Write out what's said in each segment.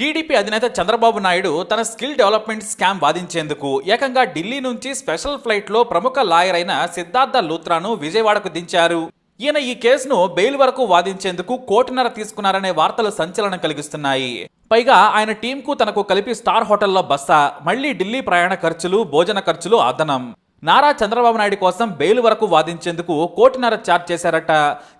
TDP అధినేత చంద్రబాబు నాయుడు తన skill development scam వాదించేందుకు ఏకంగా ఢిల్లీ నుంచి స్పెషల్ ఫ్లైట్లో ప్రముఖ లాయర్ అయిన సిద్ధార్థ లూత్రాను విజయవాడకు దించారు. ఈయన ఈ కేసును బెయిల్ వరకు వాదించేందుకు కోటిన్నర తీసుకున్నారనే వార్తలు సంచలనం కలిగిస్తున్నాయి. పైగా ఆయన టీంకు తనకు కలిపి స్టార్ హోటల్లో బస్స మళ్ళీ ఢిల్లీ ప్రయాణ ఖర్చులు భోజన ఖర్చులు అదనం. నారా చంద్రబాబు నాయుడు కోసం బెయిల్ వరకు వాదించేందుకు కోటిన్నర ఛార్జ్ చేశారట.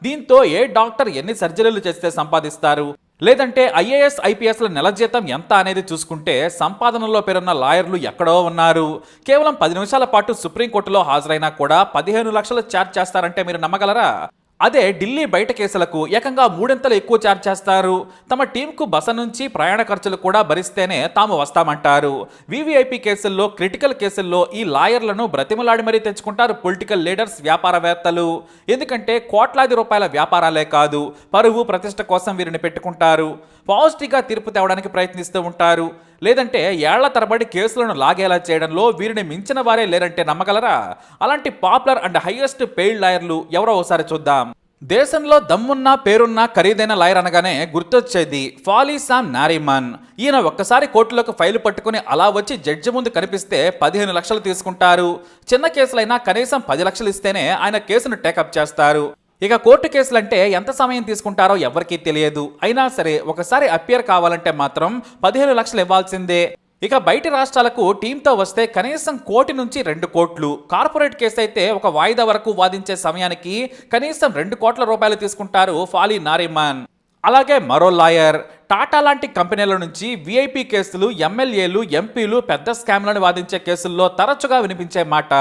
దీంతో ఏ డాక్టర్ ఎన్ని సర్జరీలు చేస్తే సంపాదిస్తారు? లేదంటే ఐఏఎస్ ఐపీఎస్ల నెల జీతం ఎంత అనేది చూసుకుంటే సంపాదనలో పేరున్న లాయర్లు ఎక్కడో ఉన్నారు. కేవలం పది నిమిషాల పాటు సుప్రీంకోర్టులో హాజరైనా కూడా పదిహేను లక్షలు ఛార్జ్ చేస్తారంటే మీరు నమ్మగలరా? అదే ఢిల్లీ బయట కేసులకు ఏకంగా మూడింతలు ఎక్కువ ఛార్జ్ చేస్తారు? తమ టీంకు బస నుంచి ప్రయాణ ఖర్చులు కూడా భరిస్తేనే తాము వస్తామంటారు. వివిఐపి కేసుల్లో క్రిటికల్ కేసుల్లో ఈ లాయర్లను బ్రతిమలాడి మరీ తెచ్చుకుంటారు పొలిటికల్ లీడర్స్ వ్యాపారవేత్తలు. ఎందుకంటే కోట్లాది రూపాయల వ్యాపారాలే కాదు పరువు ప్రతిష్ట కోసం వీరిని పెట్టుకుంటారు. పాజిటివ్గా తీర్పు తేవడానికి ప్రయత్నిస్తూ ఉంటారు. లేదంటే ఏళ్ళ తరబడి కేసులను లాగేలా చేయడంలో వీరిని మించిన వారే లేరంటే నమ్మగలరా? అలాంటి పాపులర్ అండ్ హైయెస్ట్ పెయిడ్ లాయర్లు ఎవరో ఒకసారి చూద్దాం. దేశంలో దమ్మున్న పేరున్న ఖరీదైన లాయర్ అనగానే గుర్తొచ్చేది ఫాలీసామ్ సామ్ ఈయన ఒక్కసారి కోర్టులోకి ఫైలు పట్టుకుని అలా వచ్చి జడ్జి ముందు కనిపిస్తే పదిహేను లక్షలు తీసుకుంటారు. చిన్న కేసులైనా కనీసం పది లక్షలు ఇస్తేనే ఆయన కేసును టేకప్ చేస్తారు. ఇక కోర్టు కేసులంటే ఎంత సమయం తీసుకుంటారో ఎవరికీ తెలియదు. అయినా సరే ఒకసారి అపియర్ కావాలంటే మాత్రం పదిహేను లక్షలు ఇవ్వాల్సిందే. ఇక బయటి రాష్ట్రాలకు టీంతో వస్తే కనీసం కోటి నుంచి రెండు కోట్లు. కార్పొరేట్ కేసు అయితే ఒక వాయిదా వరకు వాదించే సమయానికి కనీసం రెండు కోట్ల రూపాయలు తీసుకుంటారు ఫాలీ నారిమన్. అలాగే మరో లాయర్ టాటా లాంటి కంపెనీల నుంచి విఐపి కేసులు ఎమ్మెల్యేలు ఎంపీలు పెద్ద స్కామ్లను వాదించే కేసుల్లో తరచుగా వినిపించే మాట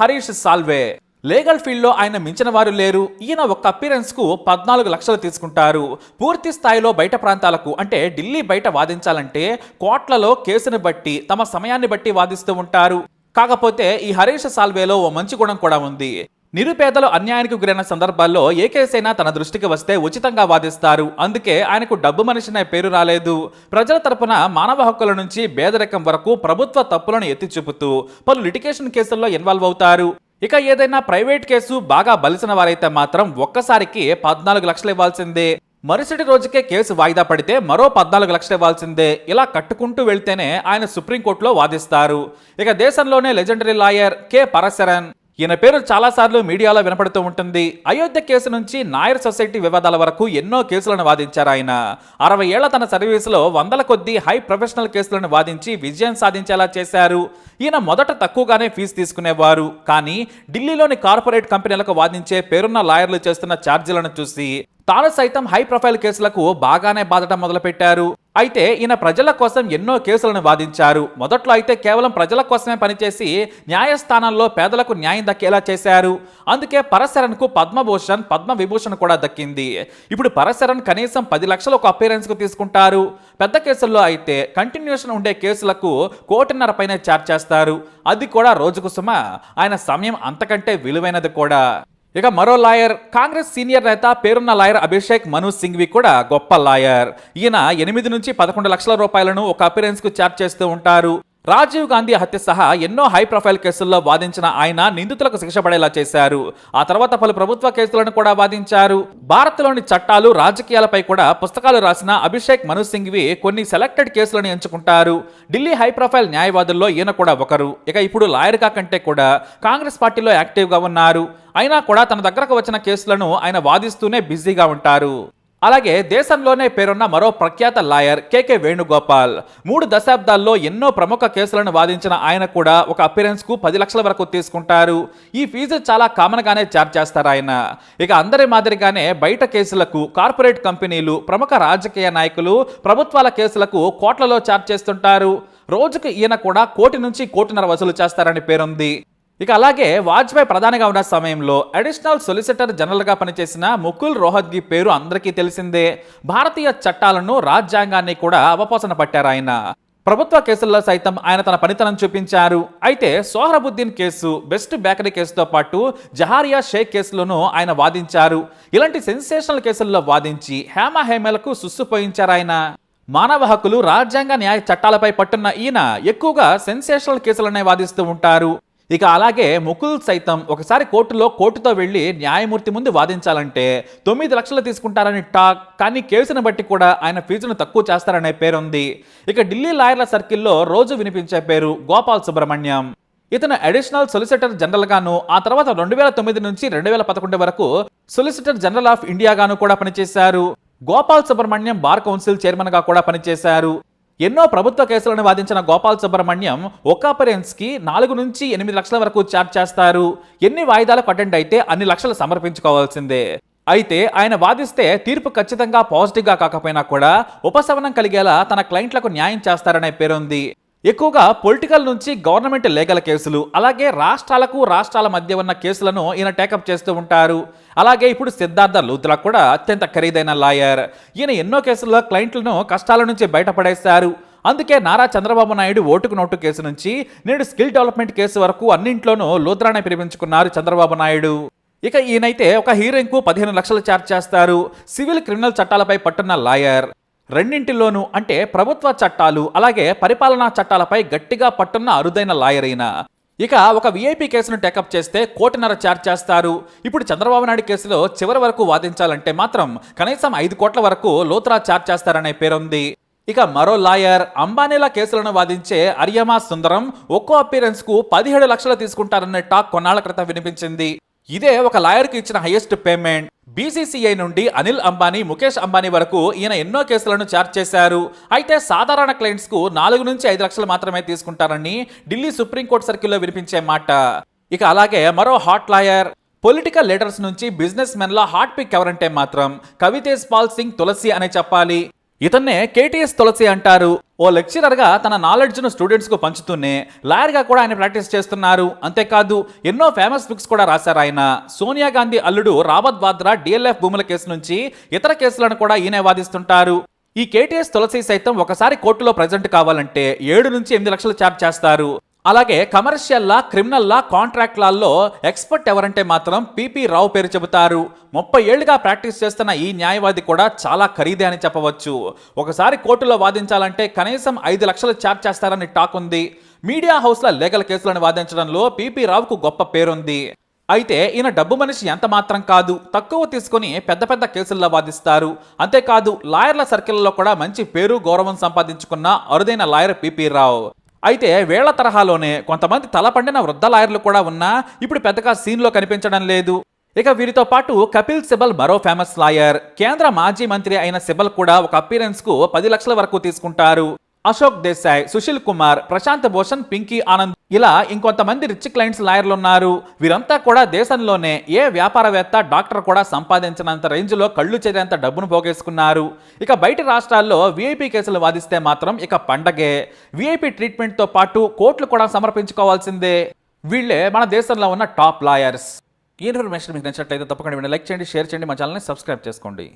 హరీష్ సాల్వే. లీగల్ ఫీల్డ్లో ఆయన మించిన వారు లేరు. ఈయన ఒక్క అపీరెన్స్కు పద్నాలుగు లక్షలు తీసుకుంటారు. పూర్తి స్థాయిలో బయట ప్రాంతాలకు అంటే ఢిల్లీ బయట వాదించాలంటే కోట్లలో కేసును బట్టి తమ సమయాన్ని బట్టి వాదిస్తూ ఉంటారు. కాకపోతే ఈ హరీష్ సాల్వేలో ఓ మంచి గుణం కూడా ఉంది. నిరుపేదలు అన్యాయానికి గురైన సందర్భాల్లో ఏ కేసైనా తన దృష్టికి వస్తే ఉచితంగా వాదిస్తారు. అందుకే ఆయనకు డబ్బు మనిషినే పేరు రాలేదు. ప్రజల తరపున మానవ హక్కుల నుంచి పేదరికం వరకు ప్రభుత్వ తప్పులను ఎత్తి చూపుతూ పలు లిటిగేషన్ కేసుల్లో ఇన్వాల్వ్ అవుతారు. ఇక ఏదైనా ప్రైవేట్ కేసు బాగా బలిసిన వారైతే మాత్రం ఒక్కసారికి పద్నాలుగు లక్షలు ఇవ్వాల్సిందే. మరుసటి రోజుకే కేసు వాయిదా పడితే మరో పద్నాలుగు లక్షలు ఇవ్వాల్సిందే. ఇలా కట్టుకుంటూ వెళ్తేనే ఆయన సుప్రీంకోర్టులో వాదిస్తారు. ఇక దేశంలోనే లెజెండరీ లాయర్ కె పరశరన్. ఈయన పేరు చాలాసార్లు మీడియాలో వినపడుతూ ఉంటుంది. అయోధ్య కేసు నుంచి నాయర్ సొసైటీ వివాదాల వరకు ఎన్నో కేసులను వాదించారు ఆయన. అరవై ఏళ్ళ తన సర్వీసులో వందల కొద్దీ హై ప్రొఫెషనల్ కేసులను వాదించి విజయం సాధించేలా చేశారు. ఈయన మొదట తక్కువగానే ఫీజు తీసుకునేవారు. కానీ ఢిల్లీలోని కార్పొరేట్ కంపెనీలకు వాదించే పేరున్న లాయర్లు చేస్తున్న ఛార్జీలను చూసి తాను సైతం హై ప్రొఫైల్ కేసులకు బాగానే బాధటం మొదలుపెట్టారు. అయితే ఈయన ప్రజల కోసం ఎన్నో కేసులను వాదించారు. మొదట్లో అయితే కేవలం ప్రజల కోసమే పనిచేసి న్యాయస్థానాల్లో పేదలకు న్యాయం దక్కేలా చేశారు. అందుకే పరశరణ్కు పద్మభూషణ్ పద్మ విభూషణ్ కూడా దక్కింది. ఇప్పుడు పరశరణ్ కనీసం పది లక్షలు ఒక అపీరెన్స్కు తీసుకుంటారు. పెద్ద కేసుల్లో అయితే కంటిన్యూషన్ ఉండే కేసులకు కోటిన్నర పైన ఛార్జ్ చేస్తారు. అది కూడా రోజుకు సుమ. ఆయన సమయం అంతకంటే విలువైనది కూడా. ఇక మరో లాయర్ కాంగ్రెస్ సీనియర్ నేత పేరున్న లాయర్ అభిషేక్ మను సింఘ్వి కూడా గొప్ప లాయర్. ఈయన ఎనిమిది నుంచి పదకొండు లక్షల రూపాయలను ఒక అపిరెన్స్కు ఛార్జ్ చేస్తూ ఉంటారు. రాజీవ్ గాంధీ హత్య సహా ఎన్నో హై ప్రొఫైల్ కేసుల్లో వాదించిన ఆయన నిందితులకు శిక్ష పడేలా చేశారు. ఆ తర్వాత పలు ప్రభుత్వ కేసులను కూడా వాదించారు. భారత్లోని చట్టాలు రాజకీయాలపై కూడా పుస్తకాలు రాసిన అభిషేక్ మను సింఘ్వి కొన్ని సెలెక్టెడ్ కేసులను ఎంచుకుంటారు. ఢిల్లీ హై ప్రొఫైల్ న్యాయవాదుల్లో ఈయన కూడా ఒకరు. ఇక ఇప్పుడు లాయర్ కంటే కూడా కాంగ్రెస్ పార్టీలో యాక్టివ్గా ఉన్నారు. అయినా కూడా తన దగ్గరకు వచ్చిన కేసులను ఆయన వాదిస్తూనే బిజీగా ఉంటారు. అలాగే దేశంలోనే పేరున్న మరో ప్రఖ్యాత లాయర్ కేకే వేణుగోపాల్. మూడు దశాబ్దాల్లో ఎన్నో ప్రముఖ కేసులను వాదించిన ఆయన కూడా ఒక అపిరెన్స్కు పది లక్షల వరకు తీసుకుంటారు. ఈ ఫీజు చాలా కామన్ గానే ఛార్జ్ చేస్తారు ఆయన. ఇక అందరి మాదిరిగానే బయట కేసులకు కార్పొరేట్ కంపెనీలు ప్రముఖ రాజకీయ నాయకులు ప్రభుత్వాల కేసులకు కోట్లలో ఛార్జ్ చేస్తుంటారు. రోజుకు ఈయన కూడా కోటి నుంచి కోటిన్నర వసూలు చేస్తారని పేరుంది. ఇక అలాగే వాజ్పేయి ప్రధానిగా ఉన్న సమయంలో అడిషనల్ సొలిసిటర్ జనరల్గా పనిచేసిన ముకుల్ రోహత్గి పేరు అందరికీ తెలిసిందే. భారతీయ చట్టాలను రాజ్యాంగాన్ని కూడా అవపోసన పట్టారు ఆయన. ప్రభుత్వ కేసుల్లో సైతం ఆయన తన పనితనం చూపించారు. అయితే సోహరబుద్దీన్ కేసు బెస్ట్ బేకరీ కేసుతో పాటు జహారియా షేక్ కేసులోనూ ఆయన వాదించారు. ఇలాంటి సెన్సేషనల్ కేసుల్లో వాదించి హేమ హేమలకు సుస్సుపోయించారు ఆయన. మానవ హక్కులు రాజ్యాంగ న్యాయ చట్టాలపై పట్టున్న ఈయన ఎక్కువగా సెన్సేషనల్ కేసులనే వాదిస్తూ ఉంటారు. ఇక అలాగే ముకుల్ సైతం ఒకసారి కోర్టులో కోర్టుతో వెళ్ళి న్యాయమూర్తి ముందు వాదించాలంటే తొమ్మిది లక్షలు తీసుకుంటారని టాక్ కానీ కేసును బట్టి కూడా ఆయన ఫీజును తక్కువ చేస్తారనే పేరుంది. ఇక ఢిల్లీ లాయర్ల సర్కిల్లో రోజు వినిపించే పేరు గోపాల్ సుబ్రహ్మణ్యం. ఇతను అడిషనల్ సొలిసిటర్ జనరల్ గాను ఆ తర్వాత రెండు వేల తొమ్మిది నుంచి రెండు వేల పదకొండు వరకు సొలిసిటర్ జనరల్ ఆఫ్ ఇండియా గాను కూడా పనిచేశారు. గోపాల్ సుబ్రహ్మణ్యం బార్ కౌన్సిల్ చైర్మన్గా కూడా పనిచేశారు. ఎన్నో ప్రభుత్వ కేసులను వాదించిన గోపాల్ సుబ్రహ్మణ్యం ఒక కి నాలుగు నుంచి ఎనిమిది లక్షల వరకు ఛార్జ్ చేస్తారు. ఎన్ని వాయిదాలకు అటెండ్ అయితే అన్ని లక్షలు సమర్పించుకోవాల్సిందే. అయితే ఆయన వాదిస్తే తీర్పు ఖచ్చితంగా పాజిటివ్గా కాకపోయినా కూడా ఉపశమనం కలిగేలా తన క్లయింట్లకు న్యాయం చేస్తారనే పేరుంది. ఎక్కువగా పొలిటికల్ నుంచి గవర్నమెంట్ లేఖల కేసులు అలాగే రాష్ట్రాలకు రాష్ట్రాల మధ్య ఉన్న కేసులను ఈయన టేకప్ చేస్తూ ఉంటారు. అలాగే ఇప్పుడు సిద్ధార్థ లూత్రా కూడా అత్యంత ఖరీదైన లాయర్. ఈయన ఎన్నో కేసుల్లో క్లయింట్లను కష్టాల నుంచి బయటపడేశారు. అందుకే నారా చంద్రబాబు నాయుడు ఓటుకు నోటు కేసు నుంచి నేడు స్కిల్ డెవలప్మెంట్ కేసు వరకు అన్నింట్లోనూ లూత్రానే పిలిపించుకున్నారు చంద్రబాబు నాయుడు. ఇక ఈయనైతే ఒక హీరోయిన్కు పదిహేను లక్షలు ఛార్జ్ చేస్తారు. సివిల్ క్రిమినల్ చట్టాలపై పట్టున్న లాయర్. రెండింటిలోనూ అంటే ప్రభుత్వ చట్టాలు అలాగే పరిపాలనా చట్టాలపై గట్టిగా పట్టున్న అరుదైన లాయర్ అయిన ఇక ఒక వీఐపీ కేసును టేకప్ చేస్తే కోటిన్నర ఛార్జ్ చేస్తారు. ఇప్పుడు చంద్రబాబు నాయుడు కేసులో చివరి వరకు వాదించాలంటే మాత్రం కనీసం ఐదు కోట్ల వరకు లోత్రా ఛార్జ్ చేస్తారనే పేరుంది. ఇక మరో లాయర్ అంబానీల కేసులను వాదించే అరియమా సుందరం ఒక్కో అపీరెన్స్కు పదిహేడు లక్షలు తీసుకుంటారనే టాక్ కొన్నాళ్ళ క్రితం వినిపించింది. ఇదే ఒక లాయర్కి ఇచ్చిన హైయెస్ట్ పేమెంట్. బీసీసీఐ నుండి అనిల్ అంబానీ ముఖేష్ అంబానీ వరకు ఈయన ఎన్నో కేసులను చార్జ్ చేశారు. అయితే సాధారణ క్లయింట్స్కు నాలుగు నుంచి ఐదు లక్షలు మాత్రమే తీసుకుంటారని ఢిల్లీ సుప్రీంకోర్టు సర్కిల్లో వినిపించే మాట. ఇక అలాగే మరో హాట్ లాయర్. పొలిటికల్ లీడర్స్ నుంచి బిజినెస్ మెన్ల హాట్ పిక్ ఎవరంటే మాత్రం కవితేజ్ పాల్ సింగ్ తులసి అనే చెప్పాలి. ఇతన్నే కేటీఎస్ తులసి అంటారు. ఓ లెక్చరర్గా తన నాలెడ్జ్ను స్టూడెంట్స్కు పంచుతూనే లాయర్గా కూడా ఆయన ప్రాక్టీస్ చేస్తున్నారు. అంతేకాదు ఎన్నో ఫేమస్ బుక్స్ కూడా రాశారు ఆయన. సోనియా గాంధీ అల్లుడు రాబత్ వాద్రా డిఎల్ఎఫ్ భూముల కేసు నుంచి ఇతర కేసులను కూడా ఈయనే వాదిస్తుంటారు. ఈ కేటీఎస్ తులసి సైతం ఒకసారి కోర్టులో ప్రజెంట్ కావాలంటే ఏడు నుంచి ఎనిమిది లక్షలు ఛార్జ్ చేస్తారు. అలాగే commercial law criminal law contract లాల్లో expert ఎవరంటే మాత్రం పిపి రావు పేరు చెబుతారు. ముప్పై ఏళ్ళుగా ప్రాక్టీస్ చేస్తున్న ఈ న్యాయవాది కూడా చాలా ఖరీదే అని చెప్పవచ్చు. ఒకసారి కోర్టులో వాదించాలంటే కనీసం ఐదు లక్షలు ఛార్జ్ చేస్తారని టాక్ ఉంది. మీడియా హౌస్ల లీగల్ కేసులను వాదించడంలో పీపీ రావుకు గొప్ప పేరుంది. అయితే ఈయన డబ్బు మనిషి ఎంత మాత్రం కాదు తక్కువ తీసుకొని పెద్ద పెద్ద కేసుల్లో వాదిస్తారు. అంతేకాదు లాయర్ల సర్కిల్లో కూడా మంచి పేరు గౌరవం సంపాదించుకున్న అరుదైన లాయర్ పీపీ రావు. అయితే వేళ్ళ తరహాలోనే కొంతమంది తలపండిన వృద్ధ లాయర్లు కూడా ఉన్నా ఇప్పుడు పెద్దగా సీన్లో కనిపించడం లేదు. ఇక వీరితో పాటు కపిల్ సిబల్ మరో ఫేమస్ లాయర్ కేంద్ర మాజీ మంత్రి అయిన సిబల్ కూడా ఒక అపీరెన్స్కు పది లక్షల వరకు తీసుకుంటారు. అశోక్ దేశాయ్ సుశీల్ కుమార్ ప్రశాంత్ భూషణ్ పింకీ ఆనంద్. ఇలా ఇంకొంతమంది రిచ్ క్లయింట్స్ లాయర్లు ఉన్నారు వీరంతా కూడా దేశంలోనే ఏ వ్యాపారవేత్త డాక్టర్ కూడా సంపాదించినంత రేంజ్లో కళ్ళు చేరేంత డబ్బును పోగేసుకున్నారు. ఇక బయట రాష్ట్రాల్లో వీఐపీ కేసులు వాదిస్తే మాత్రం ఇక పండగే. వీఐపీ ట్రీట్మెంట్తో పాటు కోర్టులు కూడా సమర్పించుకోవాల్సిందే. వీళ్ళే మన దేశంలో ఉన్న టాప్ లాయర్స్. ఈ ఇన్ఫర్మేషన్ మీకు నచ్చినట్లయితే తప్పకుండా లైక్ చేయండి షేర్ చేయండి మా ఛానల్ని సబ్స్క్రైబ్ చేసుకోండి.